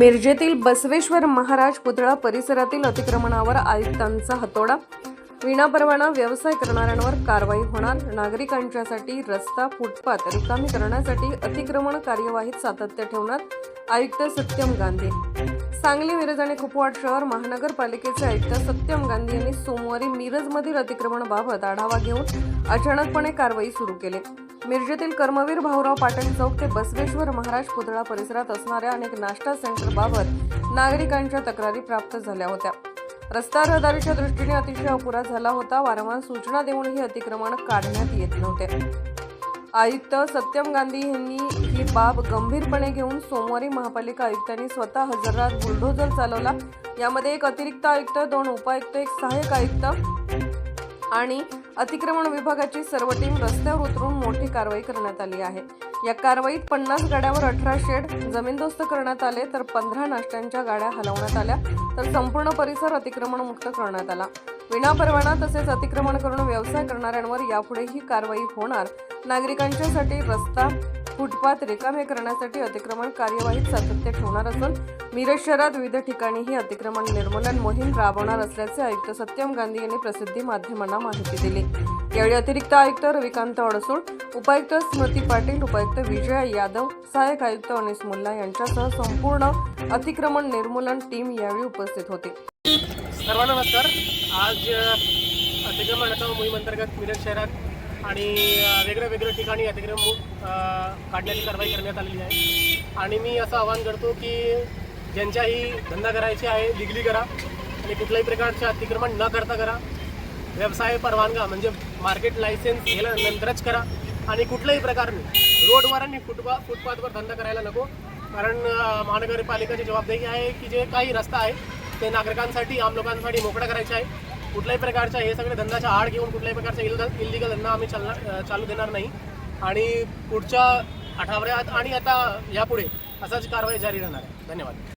मिरजेतील बसवेश्वर महाराज पुतळा परिसरातील अतिक्रमणावर आयुक्तांचा हातोडा. विनापरवाना व्यवसाय करणाऱ्यांवर कारवाई होणार. नागरिकांच्यासाठी रस्ता फुटपाथ रिकामी करण्यासाठी अतिक्रमण कार्यवाहीत सातत्य ठेवणार आयुक्त सत्यम गांधी. सांगली मिरज आणि कुपवाड शहर महानगरपालिकेचे आयुक्त सत्यम गांधी यांनी सोमवारी मिरजमधील अतिक्रमणाबाबत आढावा घेऊन अचानकपणे कारवाई सुरू केली. मिरजेतील कर्मवीर भाऊराव पाटील चौक ते बसवेश्वर महाराज पुतळा परिसरात असणाऱ्या अनेक नाश्ता सेंटरबाबत नागरिकांच्या तक्रारी प्राप्त झाल्या होत्या. रस्ता रहदारीच्या दृष्टीने अतिशय अपुरा झाला होता. वारंवार सूचना देऊनही अतिक्रमण काढण्यात येत नव्हते. आयुक्त सत्यम गांधी यांनी ही बाब गंभीरपणे घेऊन सोमवारी महापालिका आयुक्तांनी स्वतः हजरात बुलडोझर चालवला. यामध्ये एक अतिरिक्त आयुक्त दोन उपायुक्त एक सहाय्यक आयुक्त आणि अतिक्रमण विभागाची सर्व टीम रस्त्यावर उतरून मोठी कारवाई करण्यात आली आहे. या कारवाईत पन्नास गाड्यावर अठरा शेड जमीनदोस्त करण्यात आले तर पंधरा नाश्त्यांच्या गाड्या हलवण्यात आल्या तर संपूर्ण परिसर अतिक्रमण मुक्त करण्यात आला. विनापरवाना तसेच अतिक्रमण करून व्यवसाय करणाऱ्यांवर यापुढेही कारवाई होणार. नागरिकांच्यासाठी रस्ता फुटपाथ रिकामे करण्यासाठी अतिक्रमण कार्यवाहीत सातत्य ठेवणार असून मिरज शहरात विविध ठिकाणी ही अतिक्रमण निर्मूलन मोहीम राबवणार असल्याचे आयुक्त सत्यम गांधी यांनी प्रसिद्धी माध्यमांना माहिती दिली. यावेळी अतिरिक्त आयुक्त रविकांत अडसूळ उपायुक्त स्मृती पाटील उपायुक्त विजया यादव सहाय्यक आयुक्त अनिस मुल्ला यांच्यासह संपूर्ण अतिक्रमण निर्मूलन टीम यावेळी उपस्थित होती. सर्वांना नमस्कार. आज अतिक्रमण मोहीम अंतर्गत मिरज शहरात आणि वेगळ्या वेगळ्या ठिकाणी अतिक्रम काढण्याची कारवाई करण्यात आलेली आहे. आणि मी असं आवाहन करतो की ज्यांच्याही धंदा करायचे आहे लिगली करा. आणि कुठल्याही प्रकारचे अतिक्रमण न करता करा. व्यवसाय परवानगा म्हणजे मार्केट लायसन्स गेल्यानंतरच करा. आणि कुठल्याही प्रकारने रोडवर आणि फुटपा फुटपाथवर धंदा करायला नको. कारण महानगरपालिकेची जबाबदारी आहे की जे काही रस्ता आहे ते नागरिकांसाठी आम लोकांसाठी मोकळा करायचे आहे. कुठल्याही प्रकारच्या हे सगळे धंद्याच्या आड घेऊन कुठल्याही प्रकारचा इल इलिगल धंदा आम्ही चालणार चालू देणार नाही. आणि पुढच्या आठवड्यात आणि आता यापुढे असाच कारवाई जारी राहणार आहे. धन्यवाद.